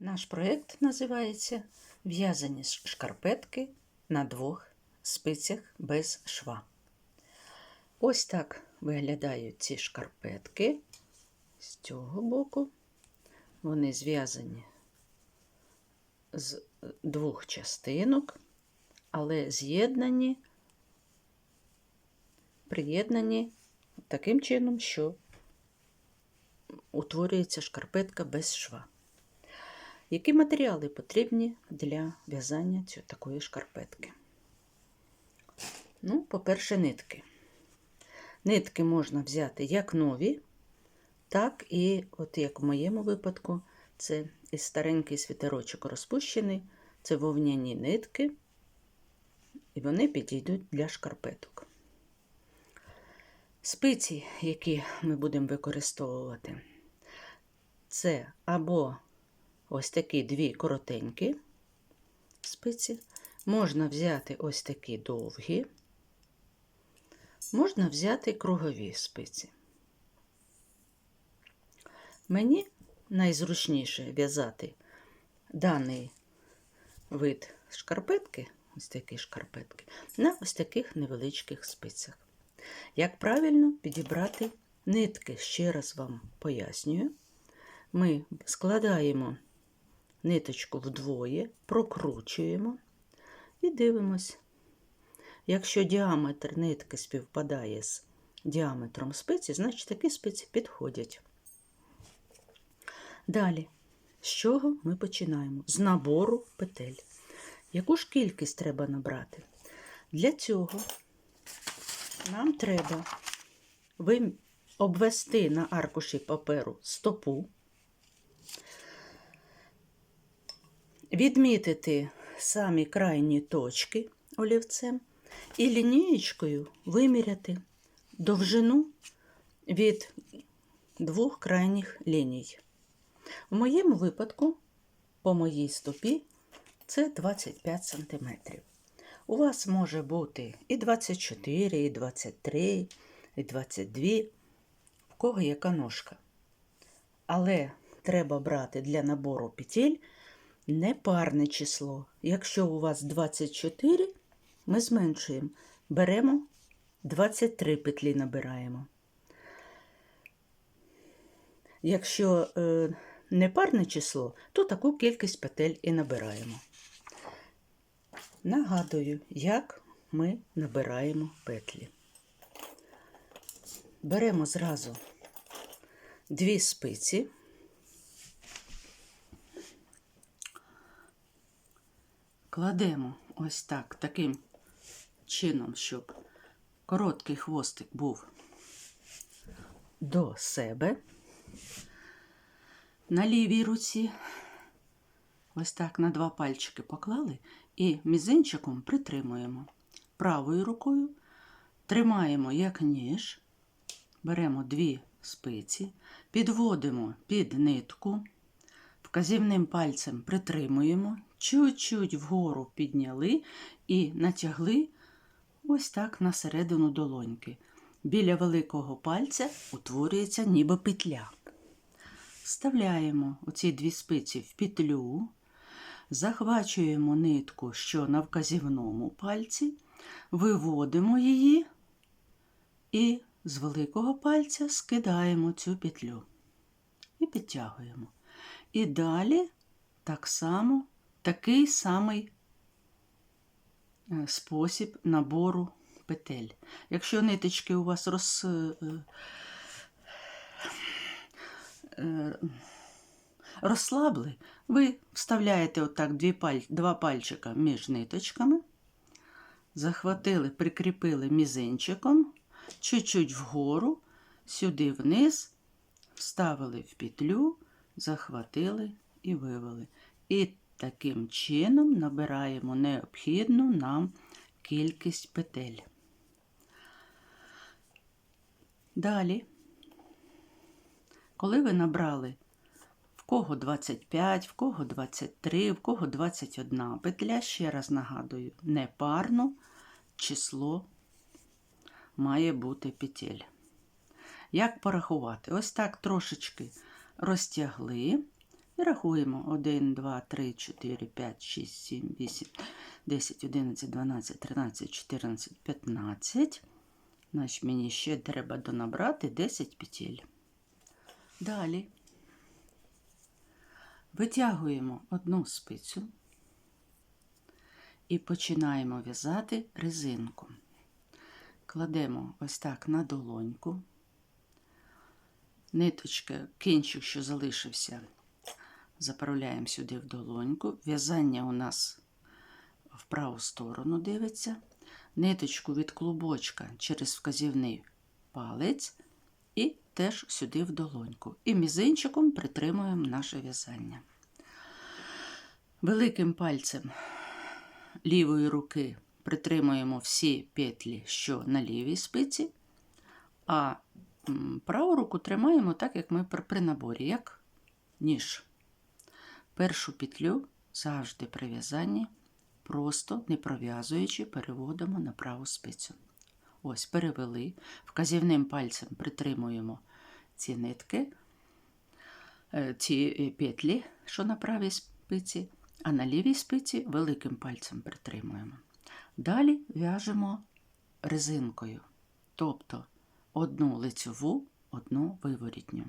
Наш проєкт називається В'язані шкарпетки на двох спицях без шва. Ось так виглядають ці шкарпетки з цього боку. Вони зв'язані з двох частинок, але з'єднані, приєднані таким чином, що утворюється шкарпетка без шва. Які матеріали потрібні для в'язання такої шкарпетки? Ну, по-перше, нитки. Нитки можна взяти як нові, так і, от як в моєму випадку, це із старенький світерочок розпущений, це вовняні нитки, і вони підійдуть для шкарпеток. Спиці, які ми будемо використовувати, це або ось такі дві коротенькі спиці. Можна взяти ось такі довгі, можна взяти кругові спиці. Мені найзручніше в'язати даний вид шкарпетки, ось такі шкарпетки, на ось таких невеличких спицях. Як правильно підібрати нитки, ще раз вам пояснюю. Ми складаємо ниточку вдвоє, прокручуємо і дивимось. Якщо діаметр нитки співпадає з діаметром спиці, значить такі спиці підходять. Далі, з чого ми починаємо? З набору петель. Яку ж кількість треба набрати? Для цього нам треба обвести на аркуші паперу стопу, відмітити самі крайні точки олівцем і лінієчкою виміряти довжину від двох крайніх ліній. В моєму випадку, по моїй стопі, це 25 см. У вас може бути і 24, і 23, і 22, в кого яка ножка. Але треба брати для набору петель непарне число. Якщо у вас 24, ми зменшуємо. Беремо 23 петлі набираємо. Якщо е, непарне число, то таку кількість петель і набираємо. Нагадую, як ми набираємо петлі. Беремо зразу дві спиці. Кладемо ось так, таким чином, щоб короткий хвостик був до себе. На лівій руці, ось так на два пальчики поклали і мізинчиком притримуємо. Правою рукою тримаємо як ніж, беремо дві спиці, підводимо під нитку, вказівним пальцем притримуємо, чуть-чуть вгору підняли і натягли ось так на середину долоньки. Біля великого пальця утворюється ніби петля. Вставляємо оці дві спиці в петлю, захвачуємо нитку, що на вказівному пальці, виводимо її і з великого пальця скидаємо цю петлю і підтягуємо. І далі так само такий самий спосіб набору петель. Якщо ниточки у вас роз, розслабли, ви вставляєте отак дві паль, два пальчика між ниточками, захватили, прикріпили мізинчиком, чуть-чуть вгору, сюди вниз, вставили в петлю, захватили і вивели. І таким чином набираємо необхідну нам кількість петель. Далі, коли ви набрали в кого 25, в кого 23, в кого 21 петля, ще раз нагадую, непарно число має бути петель. Як порахувати? Ось так трошечки розтягли, І рахуємо 1, 2, 3, 4, 5, 6, 7, 8, 10, 11, 12, 13, 14, 15. Значить, мені ще треба донабрати 10 петель. Далі витягуємо одну спицю і починаємо в'язати резинку. Кладемо ось так на долоньку. Ниточки, кінчик, що залишився, заправляємо сюди в долоньку. В'язання у нас в праву сторону дивиться. Ниточку від клубочка через вказівний палець і теж сюди в долоньку. І мізинчиком притримуємо наше в'язання. Великим пальцем лівої руки притримуємо всі петлі, що на лівій спиці, а праву руку тримаємо так, як ми при, наборі, як ніж. Першу петлю завжди при в'язанні, просто не пров'язуючи, переводимо на праву спицю. Ось, перевели, вказівним пальцем притримуємо ці нитки, е, ці е, петлі, що на правій спиці, а на лівій спиці великим пальцем притримуємо. Далі в'яжемо резинкою, тобто одну лицьову, одну виворітню.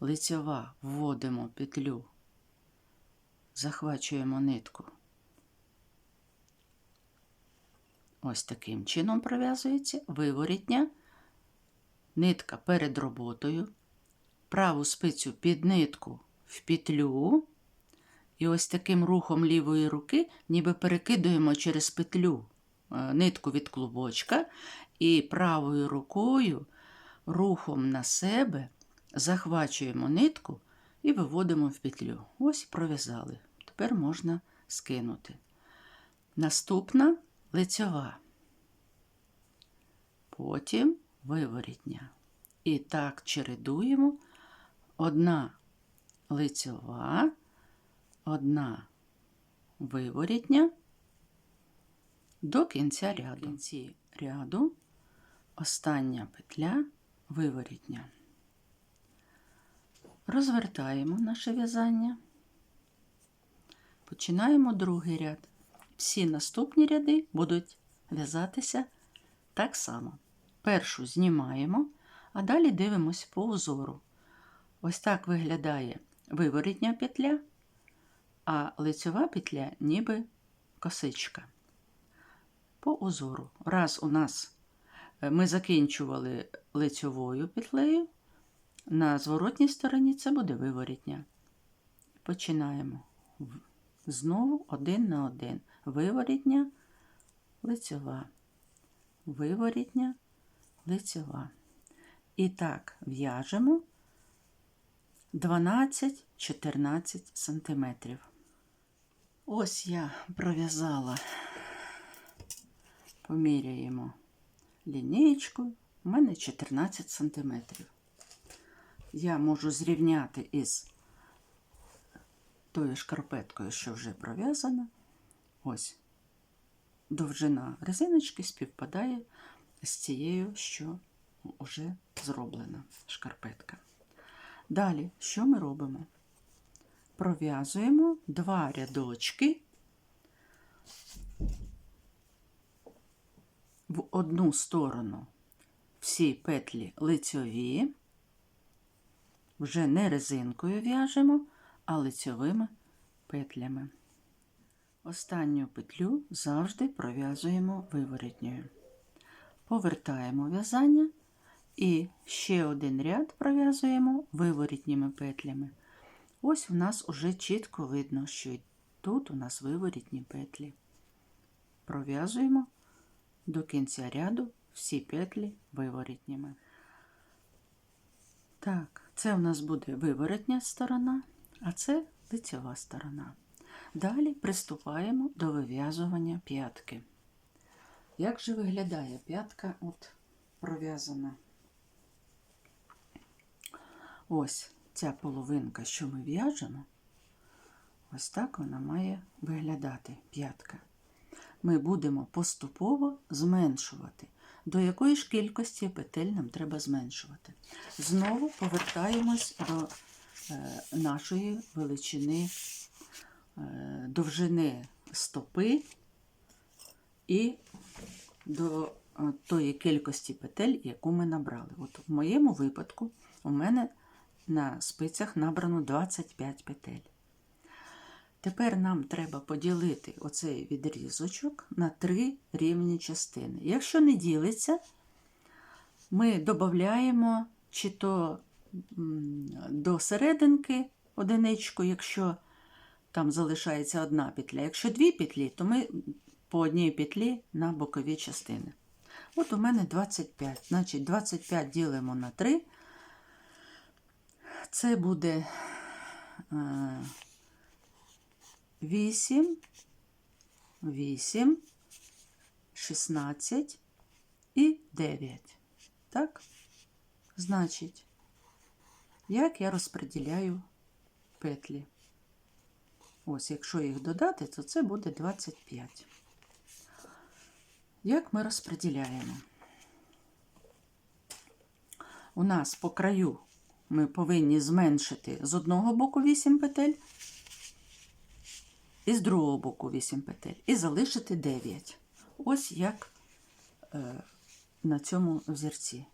Лицьова вводимо петлю, захвачуємо нитку. Ось таким чином пров'язується виворітня, нитка перед роботою, праву спицю під нитку в петлю. І ось таким рухом лівої руки, ніби перекидуємо через петлю е, нитку від клубочка, і правою рукою рухом на себе захвачуємо нитку і виводимо в петлю. Ось пров'язали. Тепер можна скинути. Наступна лицьова. Потім виворітня. І так чередуємо одна лицьова одна виворітня до кінця ряду. В кінці ряду остання петля виворітня. Розвертаємо наше в'язання, починаємо другий ряд. Всі наступні ряди будуть в'язатися так само. Першу знімаємо, а далі дивимося по узору. Ось так виглядає виворітня петля а лицьова петля ніби косичка. По узору. Раз у нас е, ми закінчували лицьовою петлею, на зворотній стороні це буде виворітня. Починаємо знову один на один. Виворітня, лицьова, виворітня, лицьова. І так в'яжемо 12-14 сантиметрів. Ось я пров'язала, поміряємо лінійку, у мене 14 см. Я можу зрівняти із тою шкарпеткою, що вже пров'язана. Ось довжина резиночки співпадає з цією, що вже зроблена шкарпетка. Далі, що ми робимо? пров'язуємо два рядочки в одну сторону всі петлі лицьові, вже не резинкою в'яжемо, а лицьовими петлями. Останню петлю завжди пров'язуємо виворітньою. Повертаємо в'язання і ще один ряд пров'язуємо виворітніми петлями. Ось у нас уже чітко видно, що тут у нас виворітні петлі. Пров'язуємо до кінця ряду всі петлі виворітніми. Так, це у нас буде виворотня сторона, а це лицьова сторона. Далі приступаємо до вив'язування п'ятки. Як же виглядає п'ятка от пров'язана? Ось ця половинка, що ми в'яжемо, ось так вона має виглядати п'ятка. Ми будемо поступово зменшувати. До якої ж кількості петель нам треба зменшувати. Знову повертаємось до нашої величини е, довжини стопи і до е, тої кількості петель, яку ми набрали. От в моєму випадку у мене на спицях набрано 25 петель. Тепер нам треба поділити оцей відрізочок на три рівні частини. Якщо не ділиться, ми додаємо чи то до серединки одиничку, якщо там залишається одна петля. Якщо дві петлі, то ми по одній петлі на бокові частини. От у мене 25. Значить, 25 ділимо на 3. Це буде е, 8, 8, 16 і 9. Так? Значить, як я розподіляю петлі? Ось, якщо їх додати, то це буде 25. Як ми розподіляємо? У нас по краю ми повинні зменшити з одного боку 8 петель, і з другого боку 8 петель, і залишити 9. Ось як е, на цьому взірці.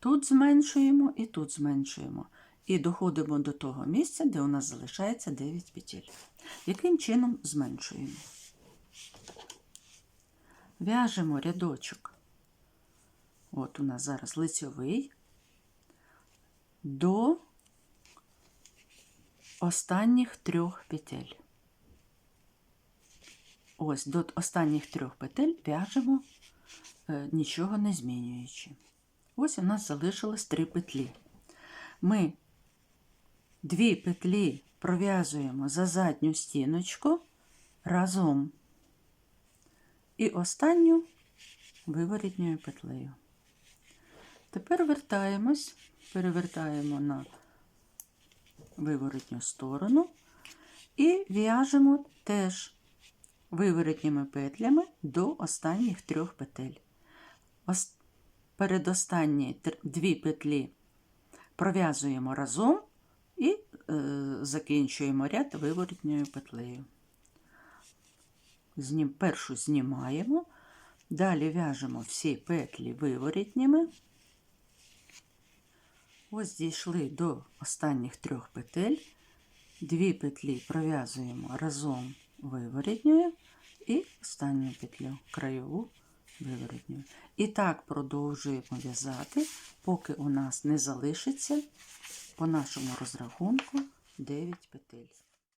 Тут зменшуємо і тут зменшуємо. І доходимо до того місця, де у нас залишається 9 петель. Яким чином зменшуємо? В'яжемо рядочок. От у нас зараз лицьовий до останніх трьох петель. Ось до останніх трьох петель в'яжемо, е, нічого не змінюючи. Ось у нас залишилось три петлі. Ми дві петлі пров'язуємо за задню стіночку разом і останню виворітньою петлею. Тепер вертаємось, перевертаємо на виворотню сторону і в'яжемо теж виворотніми петлями до останніх трьох петель. Ос- Передостанні дві петлі пров'язуємо разом і е, закінчуємо ряд виворотньою петлею. Знім, першу знімаємо, далі в'яжемо всі петлі виворітніми. Ось дійшли до останніх трьох петель. Дві петлі пров'язуємо разом виворітньою і останню петлю краєву виворотньою. І так продовжуємо в'язати, поки у нас не залишиться по нашому розрахунку 9 петель.